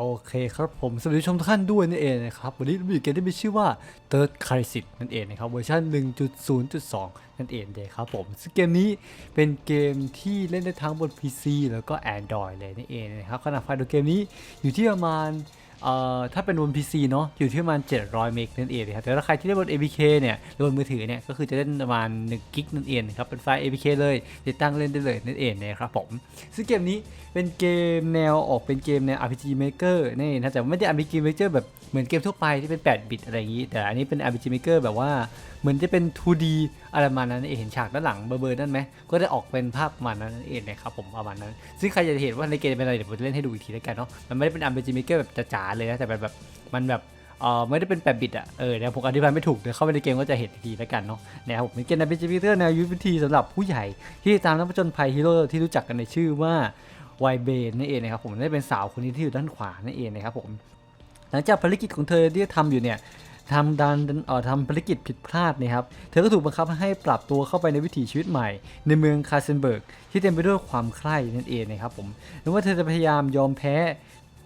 โอเคครับผมสวัสดีชมทุกท่านด้วยนั่นเองนะครับ วันนี้เราอยู่เกมที่มีชื่อว่า Third Crisis นั่นเองนะครับเวอร์ชัน1.0.2 นั่นเองเลยครับผมซึ่งเกมนี้เป็นเกมที่เล่นได้ทั้งบน PC แล้วก็ Android เลยนั่นเองนะครับขนาดไฟล์ตัวเกมนี้อยู่ที่ประมาณ เอ่อถ้าเป็นบน PC เนาะอยู่ที่ประมาณ 700 เมกนั่นเองครับแต่ถ้าใครที่เล่นบน APK เนี่ยหรือบนมือถือเนี่ยก็คือจะเล่นประมาณ1กิกนั่นเองครับเป็นไฟล์ APK เลยติดตั้งเล่นได้เลยนั่นเองนะครับผมซึ่งเกมนี้เป็นเกมแนวออกเป็นเกมแนว RPG Maker นี่นะแต่ไม่ได้ RPG Maker แบบเหมือนเกมทั่วไปที่เป็น 8 บิตอะไรอย่างนี้ แต่อันนี้เป็น RPG Maker แบบว่าเหมือนจะเป็น 2D อะไรประมาณนั้นเองเห็นฉากด้านหลังเบอร์นั่นไหมก็ได้ออกเป็นภาพประมาณนั้นนั่นเองนะครับผมประมาณนั้น ซึ่งใครจะเห็นว่าในเกมเป็นอะไรเดี๋ยวผมจะเล่นให้ดูอีกทีแล้วกันเนาะมันไม่ได้เป็น RPG Maker แบบจ๋าๆเลยนะแต่แบบแบบมันแบบเออไม่ได้เป็น8บิตอะเออเดี๋ยผมอธิบายไม่ถูกเดี๋ยวเข้าไปในเกมก็จะเห็นอีแล้วกันเนาะนะครับผมเป็นเกม RPG Maker แนวยุทธวิธีสำหรับผู้ใหญ่ ที่ตามนักผจญภัยฮีโร่ที่รู้จักกันในชื่อว่าไวเบนนั่นเองนะครับผมได้เป็นสาวคนนี้ที่อยู่ด้านขวานั่นเองนะครับผมหลังจากภารกิจของเธอที่ทำอยู่เนี่ยทำดันเอ่อทำภารกิจผิดพลาดนะครับ เธอก็ถูกบังคับให้ปรับตัวเข้าไปในวิถีชีวิตใหม่ ในเมืองคาเซนเบิร์กที่เต็มไปด้วยความใคร่นั่นเองนะครับผมไม่ว่าเธอจะพยายามยอมแพ้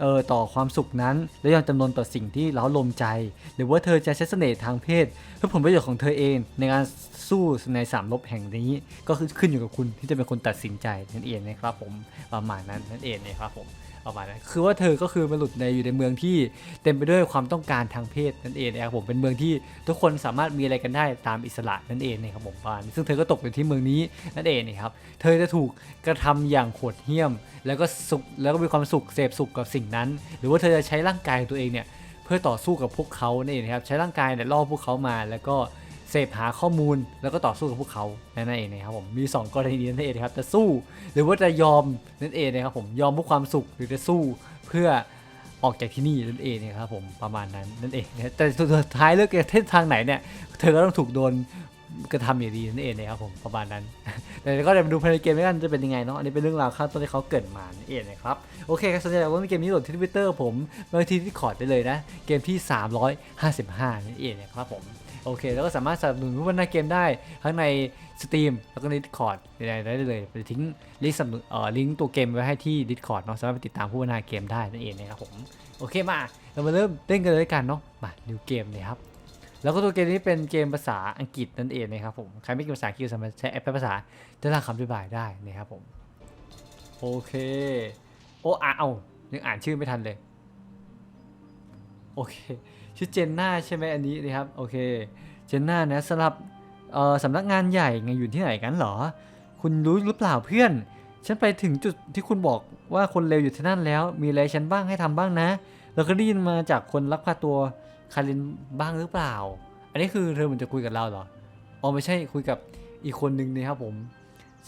เออต่อความสุขนั้น และยอมจำนนต่อสิ่งที่เล้าลมใจ หรือว่าเธอจะใช้เสน่ห์ทางเพศ เพื่อผลประโยชน์ของเธอเอง ในการสู้ในสามรบแห่งนี้ ก็คือขึ้นอยู่กับคุณที่จะเป็นคนตัดสินใจนั่นเองนะครับผมประมาณนั้นนั่นเองนะครับผม ประมาณนั้นคือว่าเธอก็คือมาหลุดในอยู่ในเมืองที่เต็มไปด้วยความต้องการทางเพศนั่นเองนะครับผมเป็นเมืองที่ทุกคนสามารถมีอะไรกันได้ตามอิสระนั่นเองนะครับผมปาณซึ่งเธอก็ตกอยู่ที่เมืองนี้นั่นเองนะครับเธอจะถูกกระทำอย่างโหดเหี้ยม แล้วก็สุขแล้วก็มีความสุขเสพสุขกับสิ่งนั้น หรือว่าเธอจะใช้ร่างกายตัวเองเนี่ยเพื่อต่อสู้กับพวกเขานี่นเองนะครับใช้ร่างกายเนี่ยล่อพวกเขามาแล้วก็ เสพหาข้อมูลแล้วก็ต่อสู้กับพวกเขานั่นเองนะครับผมมี 2 กรณีนั่นเองนะครับจะสู้ หรือว่าจะยอมนั่นเองนะครับผมยอมเพื่อความสุขหรือจะสู้เพื่อออกจากที่นี่นั่นเองนะครับผมประมาณนั้นนั่นเองนะแต่สุดท้ายเลือกเส้นทางไหนเนี่ยเธอก็ต้องถูกโดนกระทำอย่างดีนั่นเองนะครับผมประมาณนั้นแต่ก็เดี๋ยวมาดูภายในเกมกันจะเป็นยังไงเนาะอันนี้เป็นเรื่องราวข้างต้นที่เขาเกิดมานั่นเองนะครับโอเคครับสนใจว่าเกมนี้โหลดที่ทวิตเตอร์ผมมาที่ที่คอร์ดได้เลยนะเกมที่ 355นั่นเองนะครับผม โอเค แล้วก็สามารถสนับสนุนผู้พัฒนาเกมได้ ทั้งใน Steam แล้วก็ใน Discord ได้ได้เลยไปทิ้งลิงก์สนับสนุนเอ่อลิงก์ตัวเกมไว้ให้ที่ Discord เนาะสามารถไปติดตามผู้พัฒนาเกมได้นั่นเองนะครับผมโอเคมาเรามาเริ่มเล่นกันเลยกันเนาะมาดูเกมเลยครับแล้วก็ตัวเกมนี้เป็นเกมภาษาอังกฤษนั่นเองนะครับผมใครไม่เก่งภาษาอังกฤษสามารถใช้แอปแปลภาษาได้รับคำอธิบายได้นะครับผมโอเคโอ้อะเอายังอ่านชื่อไม่ทันเลยโอเค ชื่อเจนน่าใช่ไหมอันนี้นะครับโอเคเจนน่านะสำหรับเออสำนักงานใหญ่ไงอยู่ที่ไหนกันเหรอ คุณรู้หรือเปล่าเพื่อน ฉันไปถึงจุดที่คุณบอกว่าคนเลวอยู่ที่นั่นแล้ว มีอะไรฉันบ้างให้ทำบ้างนะ เราก็ได้ยินมาจากคนลักพาตัวคารินบ้างหรือเปล่า อันนี้คือเธอเหมันจะคุยกับเราเหรออ๋อไม่ใช่คุยกับอีกคนนึงนะครับผม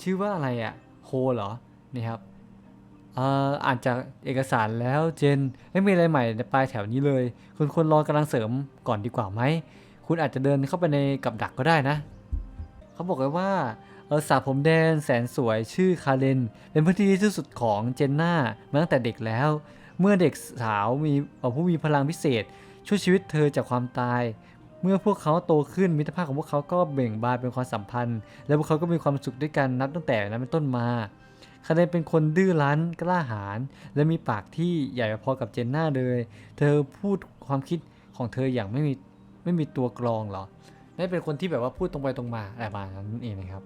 ชื่อว่าอะไรอะโฮเหรอนี่ครับ อ่ออ่านจากเอกสารแล้วเจนไม่มีอะไรใหม่ในปลายแถวนี้เลย คุณควรรอกำลังเสริมก่อนดีกว่าไหม คุณอาจจะเดินเข้าไปในกับดักก็ได้นะ เขาบอกไว้ว่าเออสาวผมแดงแสนสวยชื่อคาเรนเป็นเพื่อนที่ดีที่สุดของเจนน่ามาตั้งแต่เด็กแล้ว เมื่อเด็กสาวมีผู้มีพลังพิเศษ ช่วยชีวิตเธอจากความตาย เมื่อพวกเขาโตขึ้นมิตรภาพของพวกเขาก็เบ่งบานเป็นความสัมพันธ์ และพวกเขาก็มีความสุขด้วยกันนับตั้งแต่นั้นเป็นต้นมา คาเรนเป็นคนดื้อรั้นกล้าหาญและมีปากที่ใหญ่พอกับเจนน่าเลย เธอพูดความคิดของเธออย่างไม่มีไม่มีตัวกรองหรอนี่เป็นคนที่แบบว่าพูดตรงไปตรงมาอะไรประมาณนั้นเองนะครับ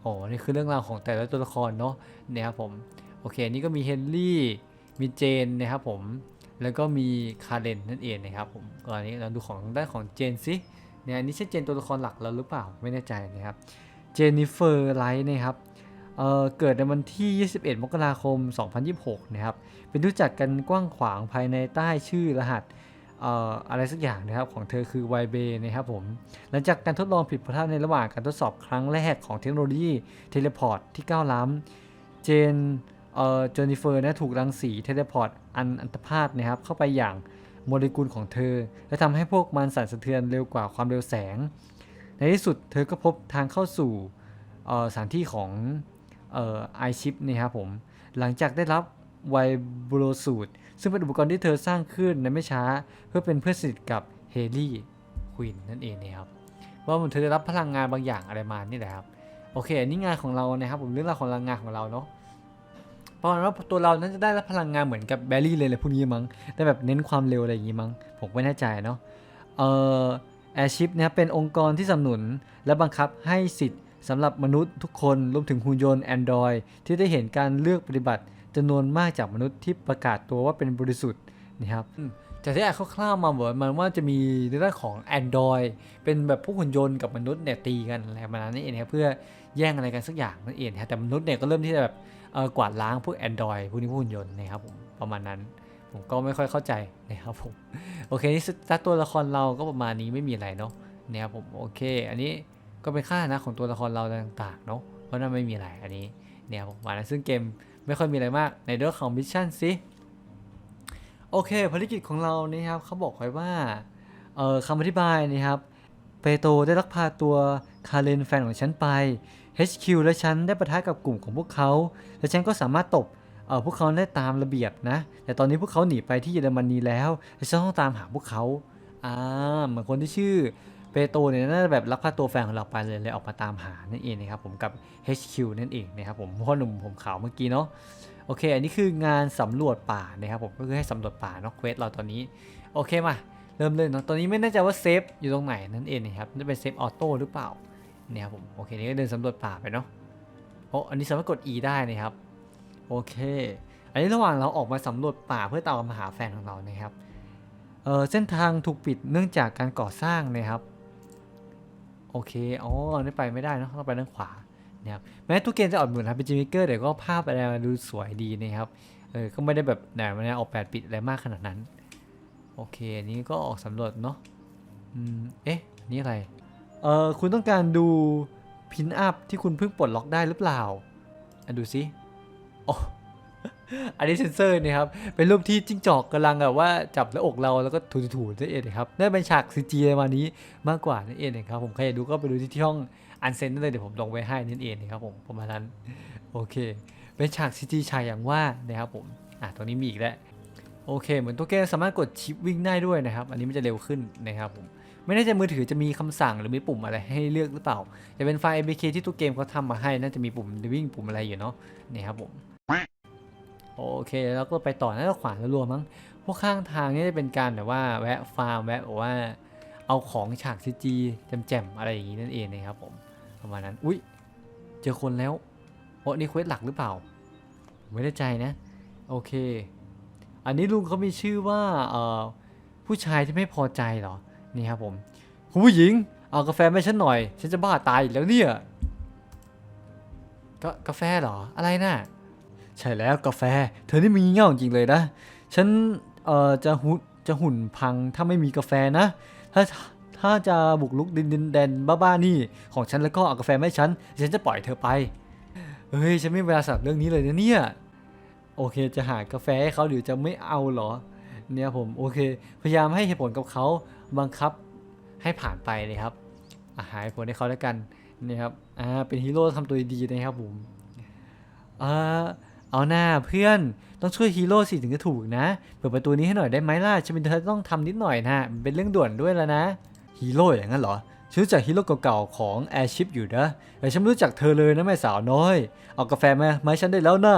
โอ้นี่คือเรื่องราวของแต่ละตัวละครเนาะเนี่ยครับผมโอเคนี่ก็มีเฮนรี่มีเจนนะครับผมแล้วก็มีคาเรนนั่นเองนะครับผมก่อนนี้เราดูของด้านของเจนสิเนี่ยอันนี้ใช่เจนตัวละครหลักเราหรือเปล่าไม่แน่ใจนะครับเจนนิเฟอร์ไลท์นะครับ เเกิดในวันที่ 21 มกราคม 2026 นะครับ เป็นรู้จักกันกว้างขวางภายในใต้ชื่อรหัสอออะไรสักอย่างนะครับของเธอคือ y b นะครับผม หลังจากการทดลองผิดพลาดในระหว่างการทดสอบครั้งแรกของเทคโนโลยีเทเลพอร์ตที่ก้าวล้ำเจนเอ่อจนิเฟอร์นะถูกรังสีเทเลพอร์ตอันอันตพาตนะครับเข้าไปอย่างโมเลกุลของเธอ และทำให้พวกมันสั่นสะเทือนเร็วกว่าความเร็วแสง ในที่สุดเธอก็พบทางเข้าสู่สถานที่ของ เอ่อไอชิปนี่ครับผม หลังจากได้รับไวโบโลสูตร ซึ่งเป็นอุปกรณ์ที่เธอสร้างขึ้นในไม่ช้า เพื่อเป็นเพื่อนสนิทกับเฮลี่ควินนั่นเองนะครับว่ามันเธอได้รับพลังงานบางอย่างอะไรมานี่แหละครับโอเคอันนี่งานของเรานะครับผมเรื่องราวของงานของเราเนาะปราะว่าตัวเรานั้นจะได้รับพลังงานเหมือนกับแบรี่เลยเลยพวกนี้มั้งได้แบบเน้นความเร็วอะไรอย่างงี้มั้งผมไม่แน่ใจเนาะเอ่อแอร์ชิพนะครับเป็นองค์กรที่สนับสนุนและบังคับให้สิทธิ์ สำหรับมนุษย์ทุกคนรวมถึงหุ่นยนต์ Android ที่ได้เห็นการเลือกปฏิบัติจำนวนมากจากมนุษย์ที่ประกาศตัวว่าเป็นบริสุทธิ์นะครับอืมแต่ที่อ่านคร่าวๆมาเหมือนมันว่าจะมีในเรื่องของ Android เป็นแบบพวกหุ่นยนต์กับมนุษย์เนี่ยตีกันอะไรประมาณนั้นเองนะครับเพื่อแย่งอะไรกันสักอย่างนั่นเองครับแต่มนุษย์เนี่ยก็เริ่มที่จะแบบกวาดล้างพวก Android พวกนี้พวกหุ่นยนต์นะครับผมประมาณนั้น ผมก็ไม่ค่อยเข้าใจนะครับผมโอเคนี่สตาร์ทตัวละครเราก็ประมาณนี้ไม่มีอะไรเนาะนะครับผมโอเค อันนี้ ก็เป็นค่านะของตัวละครเราต่างๆเนาะเพราะนั่นไม่มีอะไรอันนี้เนี่ยผมประมานั้นซึ่งเกมไม่ค่อยมีอะไรมากในเรื่องของมิชชั่นสิโอเคภารกิจของเรานี่ครับเขาบอกไว้ว่าเอ่อคำอธิบายนะครับเปโตรได้ลักพาตัวคาเรนแฟนของฉันไป HQ และฉันได้ประทะกับกลุ่มของพวกเขา และฉันก็สามารถตบเออพวกเขาได้ตามระเบียบนะ แต่ตอนนี้พวกเขาหนีไปที่เยอรมนีแล้วและฉันต้องตามหาพวกเขาอ่าเหมือนคนที่ชื่อ ปโตเนี่ยน่าจะแบบลักพาตัวแฟนของเราไปเลยเลยออกมาตามหานั่นเองนะครับผมกับ HQ นั่นเองนะครับผมพ่อหนุ่มผมขาวเมื่อกี้เนาะโอเค อันนี้คืองานสำรวจป่านะครับผมก็คือให้สำรวจป่าเนาะเควสเราตอนนี้โอเคมาเริ่มเลยเนาะตอนนี้ไม่แน่ใจว่าเซฟอยู่ตรงไหนนั่นเองนะครับจะเป็นเซฟออโต้หรือเปล่าเนี่ยครับผมโอเคนี่ก็เดินสำรวจป่าไปเนาะโอ้อันนี้สามารถกด E ได้นะครับโอเค อันนี้ระหว่างเราออกมาสำรวจป่าเพื่อตามหาแฟนของเรานะครับเออเส้นทางถูกปิดเนื่องจากการก่อสร้างนะครับ โอเค อ๋อนี่ไปไม่ได้นะต้องไปด้านขวานะครับแม้ทุกเกมจะออกเหมือนครับเป็นจิมิเกอร์แต่ก็ภาพอะไรมาดูสวยดีนะครับ เออ ก็ไม่ได้แบบไหนมันออกแปดปิดอะไรมากขนาดนั้น โอเค อันนี้ก็ออกสำรวจเนาะ อืม เอ๊ะ นี่อะไร เออคุณต้องการดูพินอัพที่คุณเพิ่งปลดล็อกได้หรือเปล่าอะดูสิโอ้ อันนี้เซนเซอร์นี่ครับ เป็นรูปที่จิ้งจอกกำลังแบบว่าจับหน้าอกเราแล้วก็ถูๆนั่นเองนะครับน่าเป็นฉากซีจีประมาณนี้มากกว่านั่นเองนะครับผมใครอยากดูก็ไปดูที่ช่องอันเซนนั่นเลยเดี๋ยวผมลงไว้ให้นั่นเองนะครับผมประมาณนั้นโอเค เป็นฉากซีจีชายอย่างว่านะครับผมอะตรงนี้มีอีกแล้วโอเค เหมือนตัวเกมสามารถกดชิปวิ่งได้ด้วยนะครับ อันนี้มันจะเร็วขึ้นนะครับผมไม่แน่ใจมือถือจะมีคำสั่งหรือมีปุ่มอะไรให้เลือกหรือเปล่า จะเป็นไฟล์ APK ที่ตัวเกมเขาทำมาให้น่าจะมีปุ่มวิ่งปุ่มอะไรอยู่เนาะนี่ครับผม โอเคแล้วก็ไปต่อน่าจะขวานรัวมั้งพวกข้างทางนี่จะเป็นการแบบว่าแวะฟาร์มแวะแบบว่าเอาของฉากซีจีแจ่มๆอะไรอย่างนี้นั่นเองนะครับผมประมาณนั้นอุ้ยเจอคนแล้วโอ้นี่เควสหลักหรือเปล่าไม่แน่ใจนะ โอเค อันนี้ลุงเขามีชื่อว่าเอ่อผู้ชายที่ไม่พอใจเหรอนี่ครับผมคุณผู้หญิงเอากาแฟมาให้ฉันหน่อย ฉันจะบ้าตายอีกแล้วเนี่ยก็กาแฟเหรออะไรน่ะ ใช่แล้วกาแฟ เธอนี่มีเง่าจริงเลยนะ ฉันเอ่อจะหุจะหุ่นพังถ้าไม่มีกาแฟนะ ถ้าถ้าจะบุกลุกดินดินแดนบ้าๆนี่ของฉันแล้วก็เอากาแฟมาให้ฉัน ฉันจะปล่อยเธอไป เฮ้ยฉันไม่มีเวลาสำหรับเรื่องนี้เลยนะเนี่ยโอเคจะหากาแฟให้เขาหรือจะไม่เอาเหรอ เนี่ยผมโอเค พยายามให้เหตุผลกับเขาบังคับให้ผ่านไปเลยครับอะหาเหตุผลให้เขาแล้วกันนี่ครับอ่าเป็นฮีโร่ทำตัวดีนะครับผมอ่า เอาหน้าเพื่อนต้องช่วยฮีโร่สิถึงจะถูกนะ เปิดประตูนี้ให้หน่อยได้ไหมล่ะฉันเป็นเธอต้องทำนิดหน่อยนะมันเป็นเรื่องด่วนด้วยแล้วนะฮีโร่อย่างนั้นเหรอฉันรู้จักฮีโร่เก่าๆของ Airship อยู่นะแต่ฉันไม่รู้จักเธอเลยนะแม่สาวน้อย เอากาแฟมามาให้ฉันได้แล้วนะ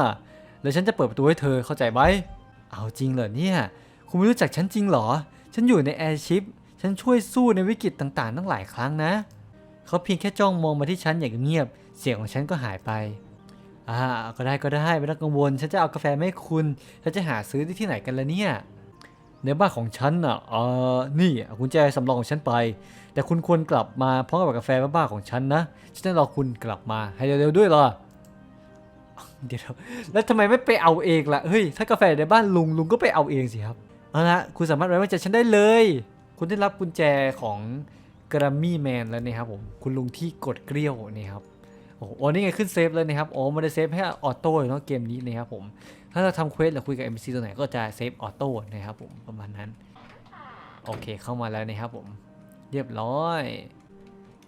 แล้วฉันจะเปิดประตูให้เธอเข้าใจไหมเอาจริงเหรอเนี่ยคุณไม่รู้จักฉันจริงเหรอ ฉันอยู่ในแอร์ชิพฉันช่วยสู้ในวิกฤตต่างๆตั้งหลายครั้งนะ เขาเพียงแค่จ้องมองมาที่ฉันอย่างเงียบ เสียงของฉันก็หายไป อ่าก็ได้ก็ได้ไม่ต้องกังวล ฉันจะเอากาแฟมาให้คุณฉันจะหาซื้อได้ที่ไหนกันละเนี่ยในบ้านของฉันอะเออนี่เอากุญแจสำรองของฉันไป แต่คุณควรกลับมาพร้อมกับกาแฟบ้าๆของฉันนะฉันจะรอคุณกลับมาให้เร็วๆด้วยล่ะเดี๋ยวแล้วทำไมไม่ไปเอาเองล่ะเฮ้ยถ้ากาแฟในบ้านลุงลุงก็ไปเอาเองสิครับเอาละคุณสามารถไว้วางใจฉันได้เลย คุณได้รับกุญแจของกรามี่แมนแล้วนะครับผมคุณลุงที่กดเกลี้ยวนี่ครับ โอ้โหนี่ไงขึ้นเซฟเลยนะครับโอ๋อมันได้เซฟให้ออโต้เนาะเกมนี้นะครับผมถ้าเราทำเควสหรือคุยกับ NPC ตัวไหนก็จะเซฟออโต้นะครับผมประมาณนั้น โอเคเข้ามาแล้วนะครับผมเรียบร้อย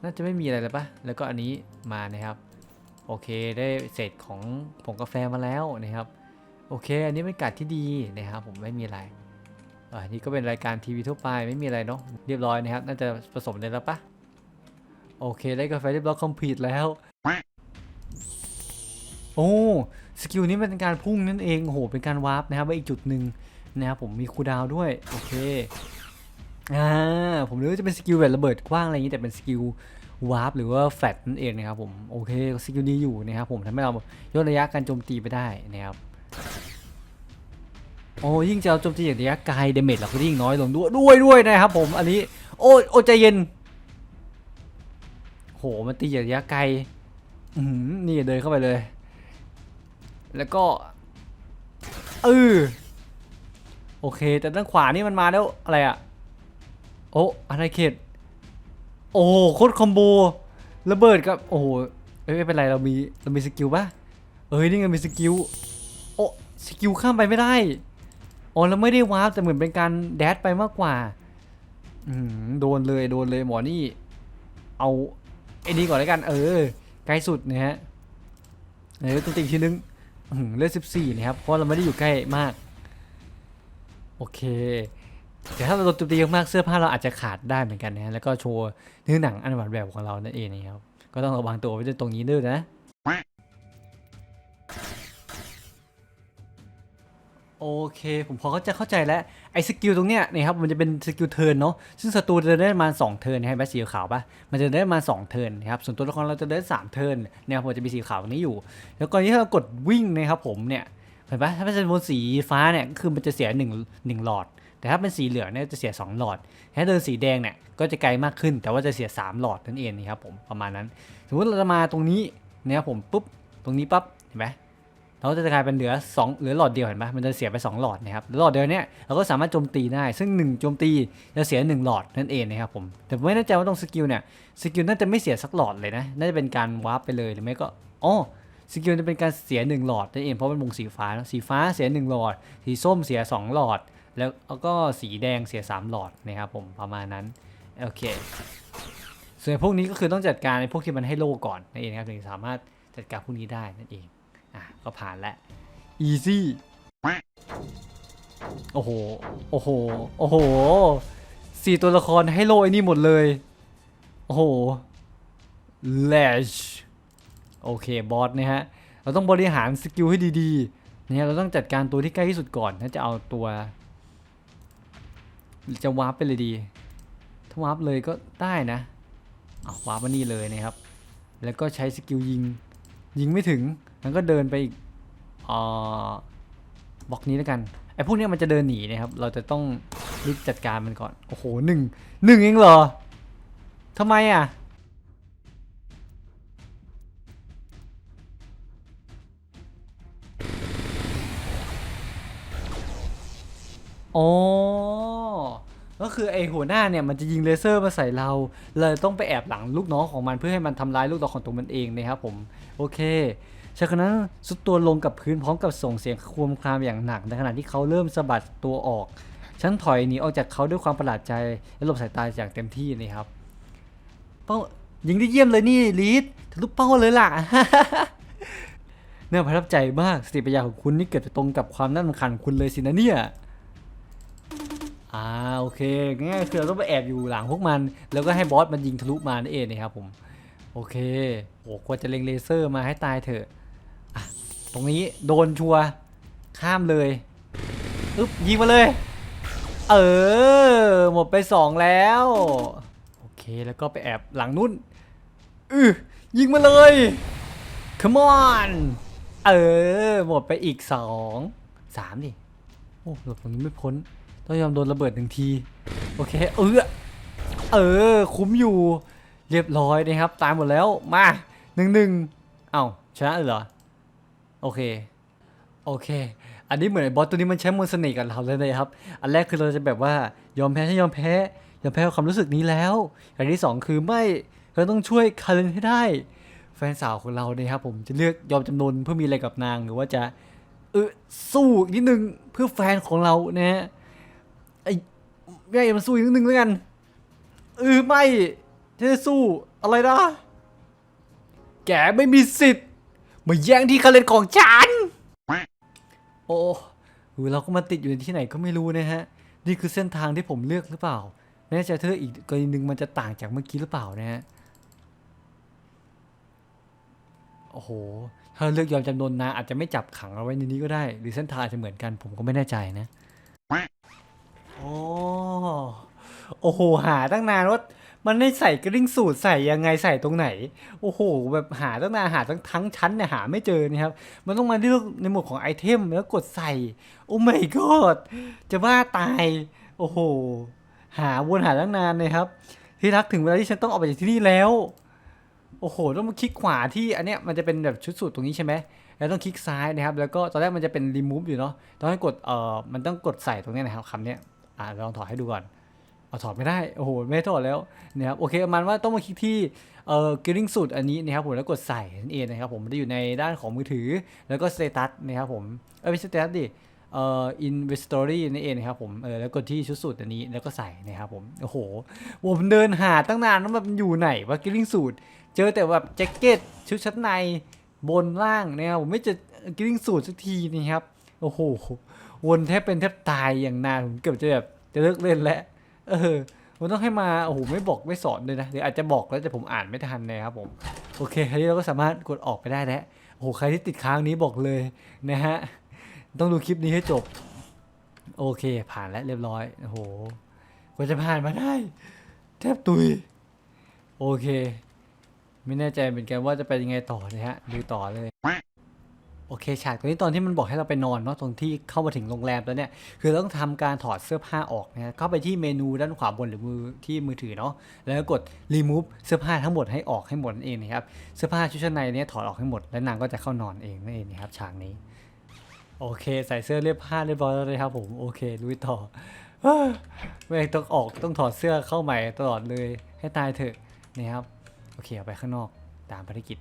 น่าจะไม่มีอะไรแล้วปะแล้วก็อันนี้มานะครับ โอเคได้เศษของผงกาแฟมาแล้วนะครับ โอเค อันนี้เป็นกาดที่ดีนะครับผมไม่มีอะไรอ่านี่ก็เป็นรายการทีวีทั่วไปไม่มีอะไรเนาะเรียบร้อยนะครับ น่าจะผสมเลยแล้วปะโอเคได้กาแฟเรียบร้อยคอมพลีทแล้ว โอ้สกิลนี้เป็นการพุ่งนั่นเองโอ้โหเป็นการวาร์ปนะครับไปอีกจุดหนึ่งนะครับผมมีคูดาวด้วยโอเคอ่าผมนึกว่าจะเป็นสกิลแบบระเบิดกว้างอะไรอย่างนี้แต่เป็นสกิลวาร์ปหรือว่าแฟลตนั่นเองนะครับผมโอเคสกิลนี้อยู่นะครับผมทำให้เราย่นระยะการโจมตีไปได้นะครับโอ้ยิ่งจะเอาโจมตีอย่างระยะไกลเดเมจเราก็ยิ่งน้อยลงด้วยด้วยด้วยนะครับผมอันนี้โอ้โอใจเย็นโหมันตีอย่างระยะไกล อืมนี่เดินเข้าไปเลย แล้วก็เออโอเค แต่ด้านขวานี่มันมาแล้วอะไรอะโอ้อะไรเขตโอ้โคตรคอมโบระเบิดกับโอ้โหเอ้ยไม่เป็นไรเรามีเรามีสกิลปะเอ้ยนี่ไงมีสกิลโอ้สกิลข้ามไปไม่ได้อ๋อแล้วไม่ได้วาร์ปแต่เหมือนเป็นการแดดไปมากกว่าอืมโดนเลยโดนเลยหมอนี่ เอาไอ้นี่ก่อนแล้วกัน เออ กล้สุดนะฮะเออตัวติงทีนึงเลือดสิบสี่นะครับ เพราะเราไม่ได้อยู่ใกล้มาก โอเค แต่ถ้าเราโดนตุ่มตีมากเสื้อผ้าเราอาจจะขาดได้เหมือนกันนะฮะแล้วก็โชว์เนื้อหนังอันหวานแบบของเรานั่นเองนะครับ ก็ต้องระวังตัวไว้ด้วยตรงนี้ด้วยนะ โอเคผมพอเขาจะเข้าใจแล้วไอ้สกิลตรงเนี้ยนี่ครับมันจะเป็นสกิลเทิร์นเนาะซึ่งศัตรูจะได้มา2เทิร์นนะฮะแบสีขาวปะมันจะได้มา2เทิร์นนะครับส่วนตัวละครเราจะเดินสามเทิร์นเนี่ยครับผมจะมีสีขาวตรงนี้อยู่ แล้วก่อนที่เรากดวิ่งนะครับผมเนี่ยเห็นปะถ้าเป็นบนสีฟ้าเนี่ยก็คือมันจะเสีย1 1หลอด แต่ถ้าเป็นสีเหลืองเนี่ยจะเสีย 2 หลอดถ้าเดินสีแดงเนี่ยก็จะไกลมากขึ้น แต่ว่าจะเสีย 3 หลอดนั่นเองนะครับผมประมาณนั้น สมมติเราจะมาตรงนี้นะครับผมปุ๊บตรงนี้ปั๊บเห็นไหม เราก็จะกลายเป็นเหลือ2เหลือหลอดเดียวเห็นไหมมันจะเสียไป 2 หลอดนะครับหลอดเดียวเนี้ยเราก็สามารถโจมตีได้ ซึ่ง1โจมตีจะเสีย 1 หลอดนั่นเองนะครับผมแต่ไม่แน่ใจว่าตรงสกิลเนี่ยสกิลน่าจะไม่เสียสักหลอดเลยนะน่าจะเป็นการวาร์ปไปเลยหรือไม่ก็อ๋อสกิลจะเป็นการเสีย 1 หลอดนั่นเองเพราะมันวงสีฟ้าสีฟ้าเสีย 1 หลอด สีส้มเสีย 2 หลอด แล้วก็สีแดงเสีย 3 หลอดนะครับผมประมาณนั้นโอเคส่วนพวกนี้ก็คือต้องจัดการในพวกที่มันให้โลก่อนนั่นเองครับถึงสามารถจัดการพวกนี้ได้นั่นเอง อะก็ผ่านแล้ว easy โอ้โห โอ้โห โอ้โห สี่ตัวละครให้โลไอ้นี่หมดเลย โอ้โห lash โอเค บอสนะฮะ เราต้องบริหารสกิลให้ดีๆเนี่ยเราต้องจัดการตัวที่ใกล้ที่สุดก่อนถ้าจะเอาตัว จะวาร์ปไปเลยดี ถ้าวาร์ปเลยก็ได้นะ เอาวาร์ปมานี่เลยนะครับ แล้วก็ใช้สกิลยิง ยิงไม่ถึง มันก็เดินไปอีกอบล็อกนี้แล้วกันไอ้พวกนี้มันจะเดินหนีนะครับ เราจะต้องรีบจัดการมันก่อน โอ้โหหนึ่งหนึ่งเองเหรอทำไมอะอ๋อ ก็คือไอหัวหน้าเนี่ยมันจะยิงเลเซอร์มาใส่เราเลยต้องไปแอบหลังลูกน้องของมันเพื่อให้มันทำร้ายลูกน้องของตัวมันเองนะครับผมโอเคจากนั้นสุดตัวลงกับพื้นพร้อมกับส่งเสียงควมครามอย่างหนักในขณะที่เขาเริ่มสะบัดตัวออก ฉันถอยหนีออกจากเขาด้วยความประหลาดใจและหลบสายตาอย่างเต็มที่นะครับเป้ายิงได้เยี่ยมเลยนี่ลีดทะลุเป้าเลยล่ะเน่าประทับใจมากสติปัญญาของคุณนี่เกิดจะตรงกับความน่ารำคาญของคุณเลยสินะเนี่ย อ่าโอเคง่ายๆคือเราต้องไปแอบอยู่หลังพวกมัน แล้วก็ให้บอสมันยิงทะลุมานั่นเองนะครับผมโอเคโอ้ควรจะเล็งเลเซอร์มาให้ตายเถอะอะตรงนี้โดนชัวข้ามเลยอึ๊บยิงมาเลย เออ หมดไปสองแล้ว โอเคแล้วก็ไปแอบหลังนู้นอือยิงมาเลย come on เออ หมดไปอีกสองสามดิ โอ้หลบตรงนี้ไม่พ้น ต้องยอมโดนระเบิดหนึ่งที โอเค เออเออ คุ้มอยู่ เรียบร้อยนะครับ ตายหมดแล้ว มาหนึ่งหนึ่งเอ้าชนะเลยเหรอ โอเค โอเค อันนี้เหมือนบอสตัวนี้มันใช้มนต์เสน่ห์กับเราเลยนะครับ อันแรกคือเราจะแบบว่ายอมแพ้ใช่ยอมแพ้ ยอมแพ้กับความรู้สึกนี้แล้ว อันที่สองคือไม่ เราต้องช่วยคารินให้ได้ แฟนสาวของเราเนี่ยครับผมจะเลือกยอมจำนนเพื่อมีอะไรกับนางหรือว่าจะเออสู้อีกนิดนึงเพื่อแฟนของเรานะฮะ แม่มันสู้อีกนิดนึงแล้วกันเออไม่ฉันจะสู้อะไรนะ แกไม่มีสิทธิ์มาแย่งที่คาเลนของฉัน โอ้โหเราก็มาติดอยู่ในที่ไหนก็ไม่รู้นะฮะ นี่คือเส้นทางที่ผมเลือกหรือเปล่าไม่แน่ใจเธออีกกรณีหนึ่งมันจะต่างจากเมื่อกี้หรือเปล่านะฮะ โอ้โห ถ้าเลือกยอมจำนนนางอาจจะไม่จับขังเราไว้ในนี้ก็ได้ หรือเส้นทางอาจจะเหมือนกันผมก็ไม่แน่ใจนะ โอ้ โอ้โหหาตั้งนานว่ามันได้ใส่กริ่งสูตรใส่ยังไงใส่ตรงไหน โอ้โห แบบหาตั้งนานหาทั้งทั้งชั้นเนี่ยหาไม่เจอนะครับ มันต้องมาเลือกในหมวดของไอเทมแล้วกดใส่ โอ้ my god จะบ้าตาย โอ้โห หาวนหาตั้งนานเลยครับ ที่รักถึงเวลาที่ฉันต้องออกไปจากที่นี่แล้ว โอ้โห ต้องมาคลิกขวาที่อันเนี้ยมันจะเป็นแบบชุดสูตรตรงนี้ใช่ไหมแล้วต้องคลิกซ้ายนะครับ แล้วก็ตอนแรกมันจะเป็น remove อยู่เนาะ ต้องให้กด เอ่อ มันต้องกดใส่ตรงนี้นะครับคำเนี้ย อ่าลองถอดให้ดูก่อนเอาถอดไม่ได้ โอ้โห ไม่ถอดแล้วนะครับโอเคประมาณว่าต้องมาคลิกที่เอ่อ gearing สูตรอันนี้นะครับผมแล้วกดใส่นั่นเองนะครับผมจะอยู่ในด้านของมือถือ แล้วก็ status นะครับผมเอ้ยไม่ใช่ status ดิเอ่อ inventory นั่นเองนะครับผมเออแล้วกดที่ชุดสูตรอันนี้แล้วก็ใส่นะครับผมโอ้โหผมเดินหาตั้งนานว่ามันอยู่ไหนว่า gearing สูตรเจอแต่แบบแจ็คเก็ตชุดชั้นในบนล่างนะครับผมไม่เจอกิริ่งสูตรสักทีนี่ครับโอ้โห วนแทบเป็นแทบตายอย่างนานผมเกือบจะแบบจะเลิกเล่นแล้วเออมันต้องให้มาโอ้โหไม่บอกไม่สอนเลยนะหรืออาจจะบอกแล้วแต่ผมอ่านไม่ทันนะครับผมโอเคคราวนี้เราก็สามารถกดออกไปได้แล้วโอ้โหใครที่ติดค้างนี้บอกเลยนะฮะต้องดูคลิปนี้ให้จบ โอเค ผ่านแล้วเรียบร้อยโอ้โหกว่าจะผ่านมาได้ แทบตุยโอเค ไม่แน่ใจเหมือนกันว่าจะไปยังไงต่อนะฮะดูต่อเลย โอเคฉากตรงนี้ตอนที่มันบอกให้เราไปนอนเนาะตรงที่เข้ามาถึงโรงแรมแล้วเนี่ยคือเราต้องทำการถอดเสื้อผ้าออกนะเข้าไปที่เมนูด้านขวาบนหรือมือที่มือถือเนาะแล้วก็กด remove เสื้อผ้าทั้งหมดให้ออกให้หมดนั่นเองนะครับเสื้อผ้าชุดชั้นในเนี่ยถอดออกให้หมด แล้วนางก็จะเข้านอนเองนั่นเองนะครับฉากนี้ โอเค ใส่เสื้อเรียบผ้าเรียบร้อยแล้วเลยครับผมโอเคลุยต่อไม่ต้องออกต้องถอดเสื้อเข้าใหม่ตลอดเลยให้ตายเถอะนะครับโอเคเอาไปข้างนอกตามภารกิจ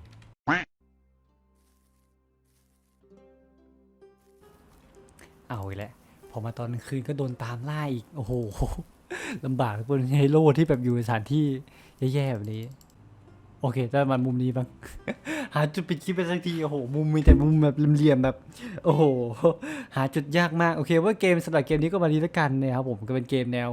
เอาอีกแล้วพอมาตอนคืนก็โดนตามล่าอีก โอ้โหลำบากบนฮีโร่ที่แบบอยู่ในสถานที่แย่ๆแบบนี้ โอเคแต่มันมุมนี้บ้าง หาจุดปิดคลิปไปสักที โอ้โห มุมมีแต่มุมแบบเหลี่ยมแบบ โอ้โห หาจุดยากมาก โอเค ว่าเกมสำหรับเกมนี้ก็มาดีแล้วกันนะครับผม ก็เป็นเกมแนว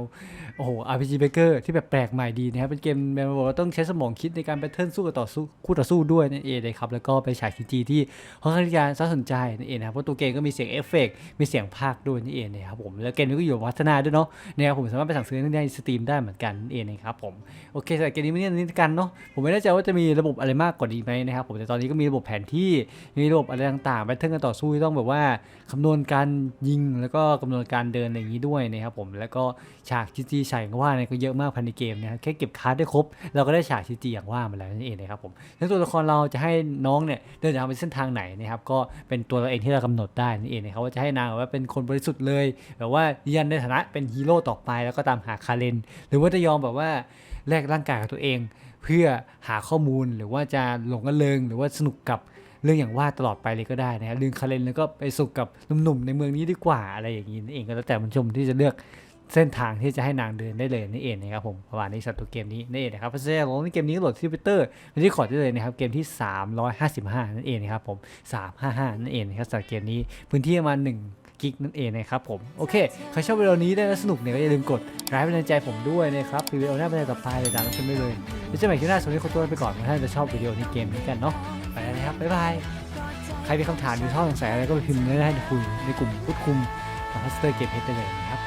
โอ้โห RPG Maker ที่แบบแปลกใหม่ดีนะครับ เป็นเกมแบบว่าต้องใช้สมองคิดในการแพทเทิร์นสู้กับต่อสู้คู่ต่อสู้ด้วยนั่นเองนะครับ แล้วก็ไปฉากซีจีที่ค่อนข้างที่จะสนใจนั่นเองนะครับ เพราะตัวเกมก็มีเสียงเอฟเฟกมีเสียงภาคด้วยนั่นเองนะครับผม แล้วเกมนี้ก็อยู่พัฒนาด้วยเนาะนะครับผมสามารถไปสั่งซื้อในสตรีมได้เหมือนกันนั่นเองนะครับผม โอเคสำหรับเกมนี้ไม่นี่กันเนาะผมไม่แน่ใจว่าจะมีระบบอะไรมากกว่านี้ไหมนะครับผมแต่ตอนนี้ก็มีระบบแผนที่มีระบบอะไรต่างๆแพทเทิร์นการต่อสู้ที่ต้องแบบว่าคำนวณการยิงแล้วก็คำนวณการเดินอะไรอย่างนี้ด้วยนะครับผมแล้วก็ฉากจีจีฉากอย่างว่าเนี่ยก็เยอะมากภายในเกมนะครับแค่เก็บการ์ดได้ครบ เราก็ได้ฉากจีจีอย่างว่ามาแล้วนั่นเองนะครับผมแล้วตัวละครเราจะให้น้องเนี่ยเดินทางไปเส้นทางไหนนะครับก็เป็นตัวเราเองที่เรากำหนดได้นั่นเองนะครับว่าจะให้นางแบบว่าเป็นคนบริสุทธิ์เลยแบบว่ายืนยันในฐานะเป็นฮีโร่ต่อไปแล้วก็ตามหาคาเรนหรือว่าจะยอมแบบว่า แลกร่างกายกับตัวเอง เพื่อหาข้อมูลหรือว่าจะหลงกันเริงหรือว่าสนุกกับเรื่องอย่างว่าตลอดไปเลยก็ได้นะครับลืมคาเรนแล้วก็ไปสุขกับหนุ่มๆในเมืองนี้ดีกว่าอะไรอย่างนี้นั่นเองก็แล้วแต่ผู้ชมที่จะเลือกเส้นทางที่จะให้นางเดินได้เลยนั่นเองนะครับผมประมาณนี้สำหรัตัวเกมนี้นั่นเองนะครับเพราะฉะนั้นในเกมนี้โหลดที่ทวิตเตอร์ไม่ได้ขอได้เลยนะครับเกมที่ 355 นั่นเองนะครับผม 355 นั่นเองนะครับสำหรับเกมนี้พื้นที่ประมาณ1 กิกนั่นเองนะครับผม โอเค ใครชอบวิดีโอนี้ได้และสนุกเนี่ยก็อย่าลืมกดไลค์เป็นกำลังใจผมด้วยนะครับวิดีโอหน้าเป็นอะไรต่อไปเลยตามรับชมได้เลยแล้วเจอกันใหม่คลิปหน้าสวัสดีคนตัวไปก่อนถ้าจะชอบวิดีโอนี้เกมนี้กันเนาะไปแล้วนะครับบ๊ายบายใครมีคำถามหรือชอบสงสัยอะไรก็ไปพิมพ์ได้ในคุยในกลุ่มพูดคุมของฮัสเตอร์เกมเพจได้เลยนะครับ